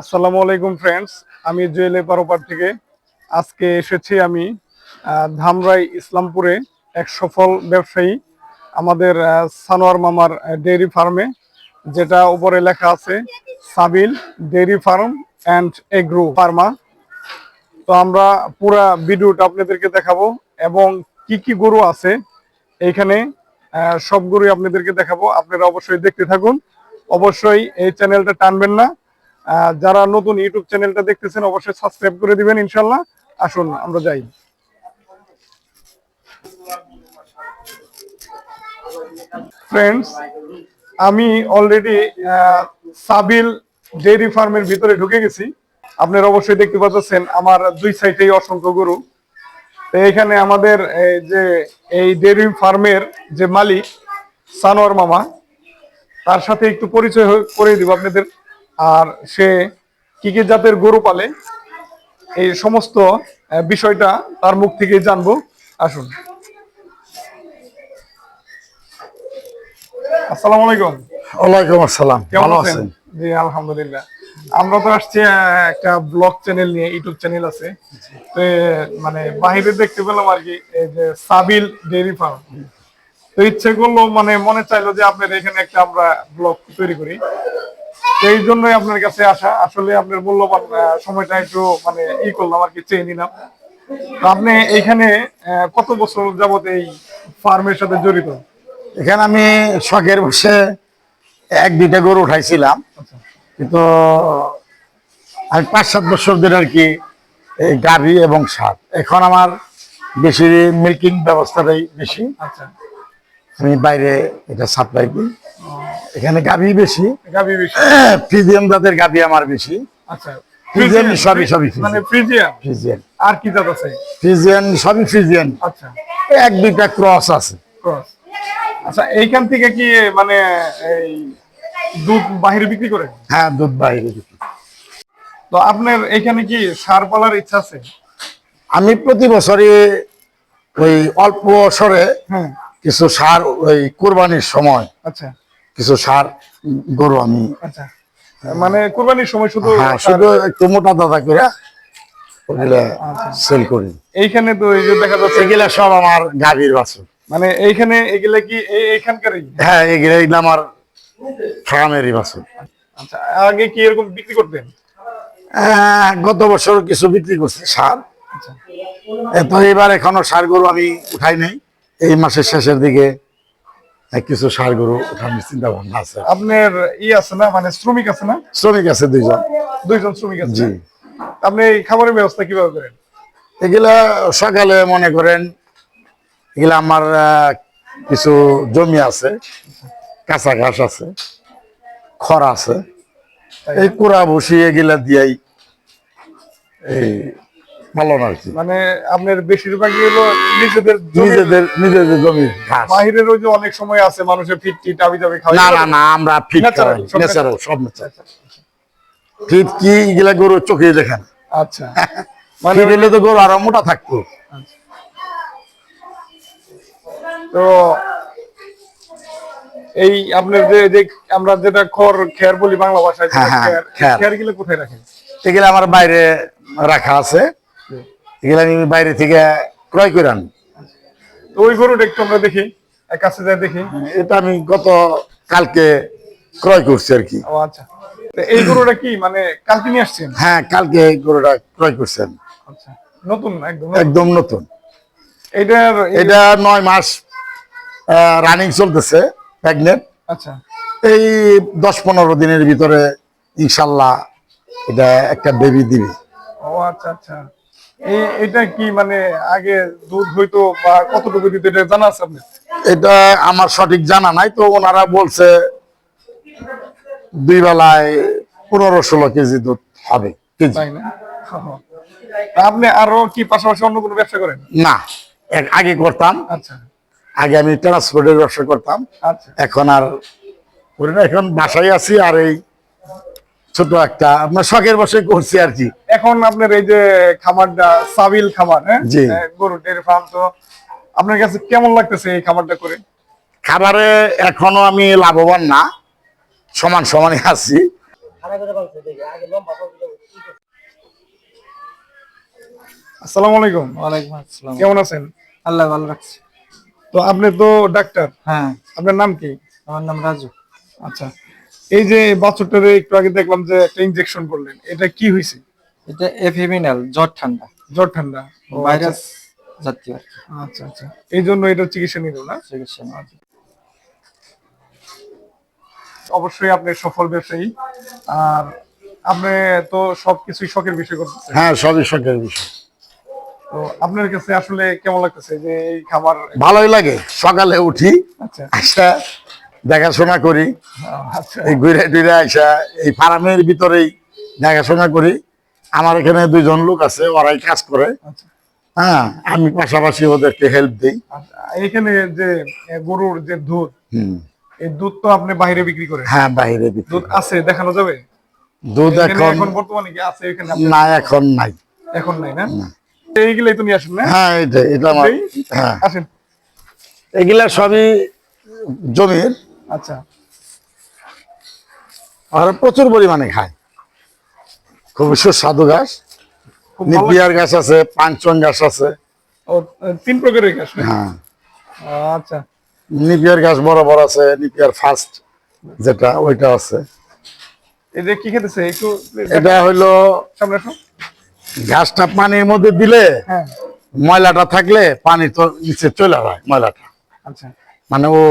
আসসালামু আলাইকুম ফ্রেন্ডস আমি জুয়েলে পারোপার থেকে। আজকে এসেছি আমি ধামরাই ইসলামপুরে এক সফল ব্যবসায়ী, আমাদের সানোয়ার মামার ডেইরি ফার্মে, যেটা উপরে লেখা আছে, Sabil dairy farm and agro pharma. তো আমরা পুরা ভিডিওটা আপনাদেরকে দেখাবো এবং কি কি গরু আছে এইখানে সব গরুই আপনাদেরকে দেখাবো। আপনারা অবশ্যই দেখতে থাকুন। অবশ্যই এই চ্যানেলটা টানবেন না। যারা নতুন ইউটিউব চ্যানেলটা দেখতেছেন, অবশ্যই সাবস্ক্রাইব করে দিবেন ইনশাল্লাহ আসুন, আমরা যাই। ফ্রেন্ডস আমি অলরেডি সাবিল ডেইরি ফার্মের ভিতরে ঢুকে গেছি। আপনারা অবশ্যই দেখতে পাচ্ছেন, আমার দুই সাইডেই অসংখ্য গরু। তো এখানে আমাদের, এই যে, এই ডেইরি ফার্মের যে মালিক, সানোয়ার মামা, তার সাথে একটু পরিচয় করে দিব আপনাদের। আর সে কি কি জাতের গরু পালে এই সমস্ত বিষয়টা তার মুখ থেকে জানব। আসুন। আসসালামু আলাইকুম। ওয়ালাইকুম আসসালাম। ভালো আছেন? জি আলহামদুলিল্লাহ। আমরা তো আসছি একটা ব্লগ চ্যানেল নিয়ে ইউটিউব চ্যানেল আছে। তো মানে বাইরে দেখতে পেলাম আর কি এই যে সাবিল ডেইরি ফার্ম। তো ইচ্ছে করল মানে মনে চাইলো যে আপনার এখানে একটা আমরা ব্লগ তৈরি করি। এই জন্যই আপনার কাছে আসা। আসলে আপনার মূল্যবান সময়টা একটু মানে ই করলাম আর কি চেয়ে নিলাম। আপনি এখানে কত বছর যাবত এই ফার্মের সাথে জড়িত? এখানে আমি শখের বসে এক দুইটা গরু উঠাইছিলাম। আচ্ছা। কিন্তু আমি পাঁচ সাত বছর ধরে আর কি এই গাভি এবং সার। এখন আমার বেশি মিল্কিং ব্যবস্থাটাই বেশি। আচ্ছা। আমি বাইরে এটা সাপ্লাই দিই এখানে গাভি বেশি। গাবি বেশি। ফ্রিজিয়ান জাতের গাভি আমার বেশি। আচ্ছা ফ্রিজিয়ান সবই সবই মানে ফ্রিজিয়ান। ফ্রিজিয়ান? আর কি জাত আছে? ফ্রিজিয়ান সবই ফ্রিজিয়ান। আচ্ছা। এক দুইটা ক্রস আছে। ক্রস। আচ্ছা এইখান থেকে কি মানে এই দুধ বাহিরে বিক্রি করেন? হ্যাঁ দুধ বাইরে দিই। তো আপনার এখানে কি সার পালার ইচ্ছা আছে? আমি প্রতি বছরই ওই অল্প সরে হ্যাঁ। কিছু সার ওই কোরবানির সময় আচ্ছা। কিছু সার গরু আমি আচ্ছা। মানে কুরবানির সময় শুধু হ্যাঁ শুধু একটু মোটা দাদা করে ওগুলা সেল করি। এইখানে তো এই যে দেখা যাচ্ছে এগুলা সব আমার গাভীর বাছুর। মানে এইখানে এগুলা কি এইখানকারই? হ্যাঁ এগুলা এগুলা আমার ফার্মেরই বাছুর। আচ্ছা আগে কি এরকম বিক্রি করতেন? গত বছর কিছু বিক্রি করছি সার। আচ্ছা। তো এবার এখনও সার গরু আমি উঠাই নাই। এই মাসের শেষের দিকে কিছু সার গরু উঠানোর চিন্তা ভাবনা আছে। আপনার ই আছে না মানে শ্রমিক আছে না? শ্রমিক আছে দুইজন। দুইজন শ্রমিক আছে জি। আপনি এই খাবারের ব্যবস্থা কীভাবে করেন? এগুলা সকালে মনে করেন এগুলা আমার কিছু জমি আছে কাঁচা ঘাস আছে খড় আছে এই কুড়া বসি এগুলা দিয়াই এই আর কি। মানে আপনার বেশিরভাগই হলো নিজেদের নিজেদের নিজেদের জমির ঘাস বাহিরের ওই যে অনেক সময় আছে মানুষের ফিট টিট আবি খাওয়া না না না আমরা ফিট ন্যাচারাল সব ন্যাচারাল ফিট কি এগুলা গরু চোখে দেখেন। আচ্ছা। মানে তো গরু আরও মোটা থাকতো। তো এই আপনার যে যে আমরা যেটা খড় খেয়ার বলি বাংলা ভাষায় হ্যাঁ, হ্যাঁ, খেয়ার, খেয়ার। খেয়ারগুলো কোথায় রাখেন? এগুলা আমার বাইরে রাখা আছে। এগুলা আমি বাইরে থেকে ক্রয় করে আনি। তো ওই গরুটা একটু আমরা দেখি কাছে যাই দেখি। এটা আমি গত কালকে ক্রয় করছি আর কি। ও আচ্ছা। তো এই গরুটা কি মানে কালকে নিয়ে আসছেন? হ্যাঁ কালকে এই গরুটা ক্রয় করছেন। আচ্ছা। নতুন একদম একদম নতুন। এইটার এটা নয় মাস রানিং চলতেছে প্রেগনেন্ট আচ্ছা। এই দশ পনেরো দিনের ভিতরে ইনশাল্লাহ এটা একটা বেবি দিবে। ও আচ্ছা আচ্ছা। এটা কি মানে আগে দুধ হইতো বা কতটুকু দিত এটা জানা আছে আপনার? এটা আমার সঠিক জানা নাই তো ওনারা বলছে দুই বেলায় পনেরো ষোলো কেজি দুধ হবে কেজি। না? ও। আপনি আরও কি পাশাপাশি অন্য কোনো ব্যবসা করেন? না এক- আগে করতাম। আচ্ছা। আগে আমি ট্রান্সপোর্টের ব্যবসা করতাম। আচ্ছা। এখন আর এখন বাসায় আছি আর এই ছোট একটা আপনার শখের বসে করছি আর কি। এখন আপনার এই যে খামারটা সাবিল খামার হ্যাঁ? জি। হ্যাঁ, গরু ডেয়ারি ফার্ম তো আপনার কাছে কেমন লাগতেছে এই খামারটা করে? খাবারে এখনও আমি লাভবান না সমান সমানে আছি। আসসালামু আলাইকুম। ওয়ালাইকুম আসসালাম। কেমন আছেন? আল্লাহ ভালো রাখছে। তো আপনি তো ডাক্তার। হ্যাঁ। আপনার নাম কি? আমার নাম রাজু। আচ্ছা। এই যে বাছুরটারে একটু আগে দেখলাম যে একটা ইনজেকশন করলেন এটা কি হয়েছে এটা এফিমিনাল জ্বর ঠান্ডা। জ্বর ঠান্ডা ভাইরাস জাতীয় আচ্ছা আচ্ছা। এই জন্য এটা চিকিৎসা নিল না? চিকিৎসা নেওয়া। অবশ্যই আপনি সফল ব্যবসায়ী। আর আপনি তো সবকিছুই শখের বিষয় করতেছেন। হ্যাঁ সবই শখের বিষয়। তো আপনার কাছে আসলে কেমন লাগতেছে যে এই খাবার ভালোই লাগে। সকালে উঠি আচ্ছা। দেখাশোনা করি। এই ঘুরে টুরে আসা এই ফার্মের ভিতরেই দেখাশোনা করি। আমার এখানে দুইজন লোক আছে ওরাই কাজ করে। আচ্ছা। হ্যাঁ আমি পাশাপাশি ওদেরকে হেল্প দিই। আচ্ছা, এখানে যে গরুর যে দুধ এই দুধ তো আপনি বাইরে বিক্রি করেন? হ্যাঁ বাইরে দুধ আছে দেখানো যাবে? দুধ এখন এখন বর্তমানে কি আছে এখানে না এখন নাই। এখন নাই না? এইগুলাই তো নিয়ে আসেন না? হ্যাঁ এটা এটা আমার হ্যাঁ। আসেন। এগুলা সবই জমির। আচ্ছা। আর প্রচুর পরিমাণে খায়। খুব সুস্বাদু গাছ খুব নিপিয়ার গাছ আছে পাঁচচং গাছ আছে। ও তিন প্রকারের হ্যাঁ। আচ্ছা। নিপিয়ার গাছ বড় বড় আছে নিপিয়ার ফার্স্ট যেটা ওইটা আছে। যে কি খেতেছে? একটু এটা হইল সামনে ঘাসটা পানির মধ্যে দিলে হ্যাঁ। ময়লাটা থাকলে পানি তো নিচে চলে যায় ময়লাটা। আচ্ছা। মানে ও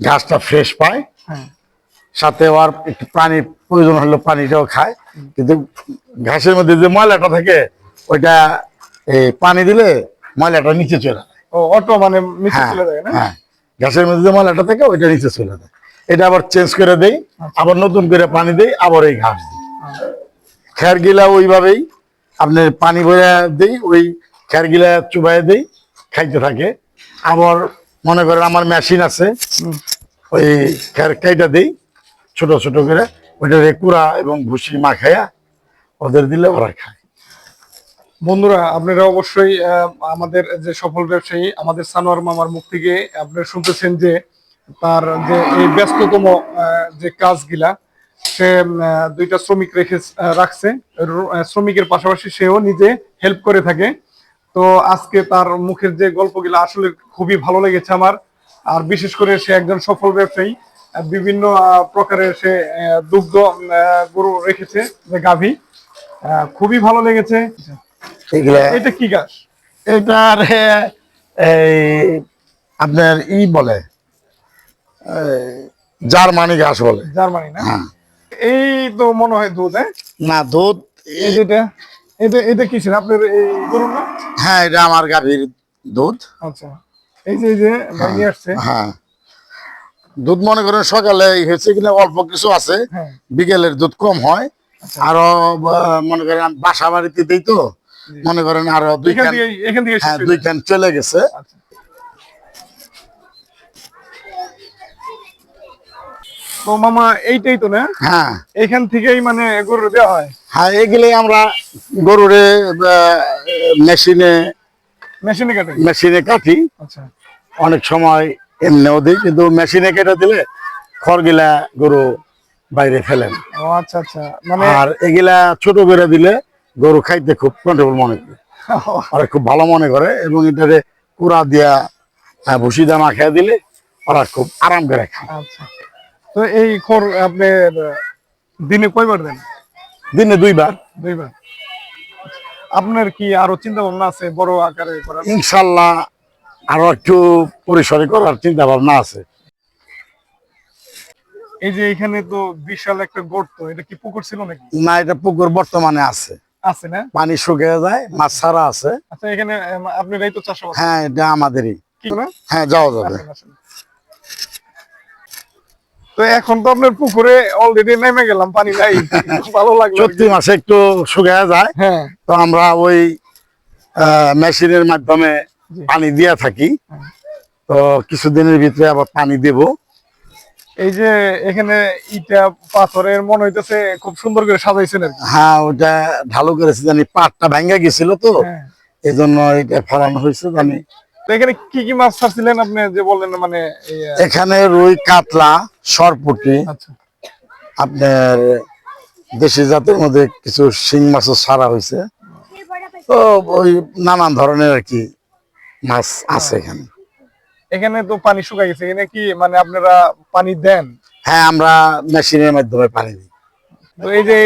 ঘাসটা ফ্রেশ পায়। হ্যাঁ। সাথে ওর একটু পানির প্রয়োজন হলে পানিটাও খায়। কিন্তু ঘাসের মধ্যে যে ময়লাটা থাকে ওইটা এই পানি দিলে ময়লাটা নিচে চলে যায়। ও অটো মানে নিচে হ্যাঁ চলে যায় না? হ্যাঁ। ঘাসের মধ্যে যে ময়লাটা থাকে ওইটা নিচে চলে যায়। এটা আবার চেঞ্জ করে দেই আবার নতুন করে পানি দেই আবার এই ঘাস দিই। খের গিলা ওইভাবেই আপনার পানি ভরে দেই ওই খের গিলা চুবাই দেই খাইতে থাকে। আবার মনে করেন আমার মেশিন আছে। ওই কাইটা দেই, ছোট ছোট করে। ওইটারে কুড়া এবং ভুসি মাখাইয়া ওদের দিলে ওরা খায়। বন্ধুরা, আপনারা অবশ্যই আমাদের যে সফল ব্যবসায়ী, আমাদের সানোয়ার মামার মুখ থেকে আপনারা শুনতেছেন যে তার যে এই ব্যস্ততম যে কাজগুলা, সে দুইটা শ্রমিক রেখে রাখছে। শ্রমিকের পাশাপাশি সেও নিজে হেল্প করে থাকে। তো আজকে তার মুখের যে গল্পগুলো আসলে খুবই ভালো লেগেছে আমার। আর বিশেষ করে সে একজন সফল ব্যবসায়ী বিভিন্ন প্রকারের সে দুগ্ধ গরু রেখেছে যে গাভী। খুবই ভালো লেগেছে। এটা কি গাছ? এটার এই আপনার ই বলে জার্মানি ঘাস বলে। জার্মানি না? হ্যাঁ। এই তো মনে হয় দুধ হ্যাঁ? না দুধ এই যেটা এটা এটা কিসের? আপনার এই গরুর না হ্যাঁ এটা আমার গাভীর দুধ। আচ্ছা। এই যে যে ভাই আসছে। হ্যাঁ। দুধ মনে করেন সকালে হয়েছে কিনা অল্প কিছু আছে হ্যাঁ। বিকেলের দুধ কম হয়। আরও মনে করেন বাসা বাড়িতে দিই তো মনে করেন আরও দুই হ্যাঁ হয়ে যায়। চলে গেছে। আচ্ছা। তো মামা এইটাই তো না? হ্যাঁ। এখান থেকেই মানে গরু দেওয়া হয়? হ্যাঁ এগুলো আমরা গরুরে মেশিনে মেশিনে কাটে? মেশিনে কাটি। আচ্ছা। অনেক সময় এমনিও দিই কিন্তু মেশিনে কেটে দিলে খড়গিলা গরু বাইরে ফেলেন ও আচ্ছা আচ্ছা। মানে আর এগুলা ছোট করে দিলে গরু খাইতে খুব কন্ট্রোল মনে করে। আর খুব ভালো মনে করে এবং এটারে কুড়া দিয়া ভুসি দামা খেয়ে দিলে ওরা খুব আরাম করে খায়। আচ্ছা। তো এই খড় আপনি দিনে কয়বার দেন? দিনে দুইবার। দুইবার। আপনার কি আরও চিন্তা ভাবনা আছে বড় আকারে করার? ইনশাল্লাহ আরও একটু পরিসরে করার চিন্তা ভাবনা আছে। এই যে এখানে তো বিশাল একটা গর্ত এটা কি পুকুর ছিল নাকি? না এটা পুকুর বর্তমানে আছে। আছে না? পানি শুকিয়ে যায় মাছ ছাড়া আছে। আচ্ছা এখানে আম, আপনারাই তো চাষাবাদ হ্যাঁ এটা আমাদেরই। হ্যাঁ যাওয়া যাবে। তো এখন তো আপনার পুকুরে অলরেডি নেমে গেলাম পানি নাই। ভালো লাগল মাসে একটু শুকিয়ে যায়। হ্যাঁ। তো আমরা ওই মেশিনের মাধ্যমে পানি দিয়ে থাকি। তো কিছুদিনের ভিতরে আবার পানি দেব। এই যে এখানে ইটা পাথরের মনে হইতেছে খুব সুন্দর করে সাজাইছেন আর হ্যাঁ ওটা ঢালু করেছে জানি পাটটা ভেঙে গেছিল তো। হ্যাঁ। এই জন্য এটা ফেলানো হয়েছে জানি। এখানে কি কি মাছ ছাড়ছিলেন আপনি যে বললেন মানে এখানে রুই কাতলা সরপুটি আচ্ছা। আপনার দেশি জাতের মধ্যে কিছু শিং মাছও ছাড়া হয়েছে। তো ওই নানান ধরনের আর কি মাছ আছে এখানে। এখানে তো পানি শুকাই গেছে এখানে কি মানে আপনারা পানি দেন? হ্যাঁ আমরা মেশিনের মাধ্যমে পানি দিই। তো এই যে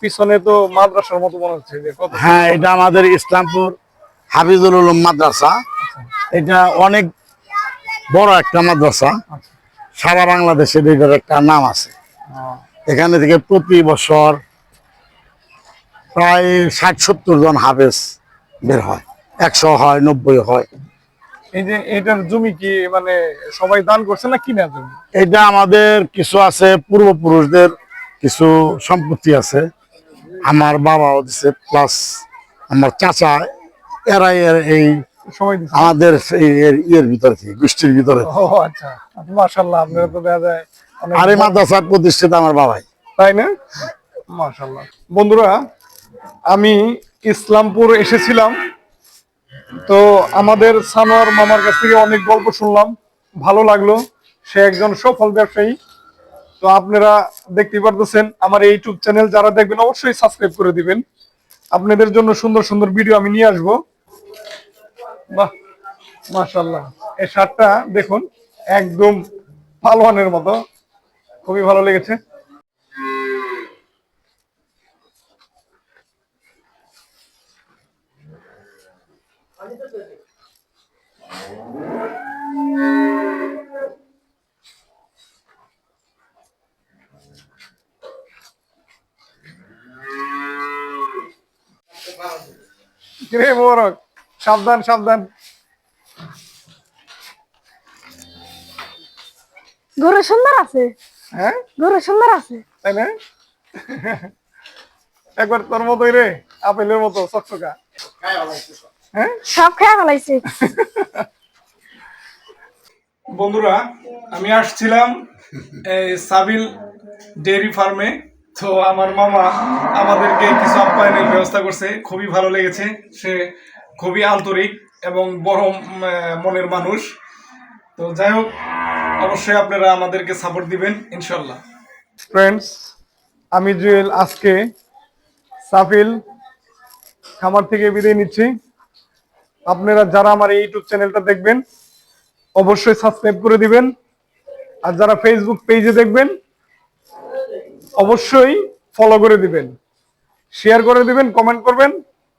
পিছনে তো মাদ্রাসার মতো মনে হচ্ছে হ্যাঁ এটা আমাদের ইসলামপুর হাফিজুল উলুম মাদ্রাসা। এটা অনেক বড় একটা মাদ্রাসা। সারা বাংলাদেশে এটার একটা নাম আছে। এখানে থেকে প্রতি বছর প্রায় ষাট সত্তর জন হাফেজ বের হয়। একশো হয় নব্বই হয়। এই যে এটার জমি কি মানে সবাই দান করছে না কিনা জমি? এটা আমাদের কিছু আছে পূর্বপুরুষদের কিছু সম্পত্তি আছে। আমার বাবাও দিছে প্লাস আমার চাচা এরাই এর এই সবাই দিচ্ছে। আমাদের ইয়ের ভিতরে থেকে গোষ্ঠীর ভিতরে। ও আচ্ছা। মাশাল্লাহ আপনারা তো দেখা যায় অনেক মাদ্রাসার প্রতিষ্ঠিত আমার বাবাই। তাই না? মাশাল্লাহ বন্ধুরা আমি ইসলামপুর এসেছিলাম। তো আমাদের সানোয়ার মামার কাছ থেকে অনেক গল্প শুনলাম। ভালো লাগল। সে একজন সফল ব্যবসায়ী। তো আপনারা দেখতে পারতেছেন আমার এই ইউটিউব চ্যানেল যারা দেখবেন অবশ্যই সাবস্ক্রাইব করে দিবেন। আপনাদের জন্য সুন্দর সুন্দর ভিডিও আমি নিয়ে আসব। বাহ মাশাল্লাহ এই শার্টটা দেখুন একদম পালোয়ানের মতো। খুবই ভালো লেগেছে। কিরে মোবারক। সাবধান সাবধান। গরু সুন্দর আছে। হ্যাঁ? গরু সুন্দর আছে। তাই না? একবার তোর মতোই রে আপেলের মতো চকচকা। হ্যাঁ? সব খেয়ে ফেলাইছে। বন্ধুরা আমি আসছিলাম এই সাবিল ডেয়ারি ফার্মে। তো আমার মামা আমাদেরকে কিছু আপ্যায়নের ব্যবস্থা করছে। খুবই ভালো লেগেছে। সে খুবই আন্তরিক এবং বড় মনের মানুষ। তো যাই হোক, অবশ্যই আপনারা আমাদেরকে সাপোর্ট দিবেন ইনশাল্লাহ ফ্রেন্ডস আমি জুয়েল আজকে সাফিল খামার থেকে বিদায় নিচ্ছি। আপনারা যারা আমার এই ইউটিউব চ্যানেলটা দেখবেন, অবশ্যই সাবস্ক্রাইব করে দিবেন। আর যারা ফেসবুক পেজে দেখবেন, অবশ্যই ফলো করে দিবেন। শেয়ার করে দিবেন কমেন্ট করবেন।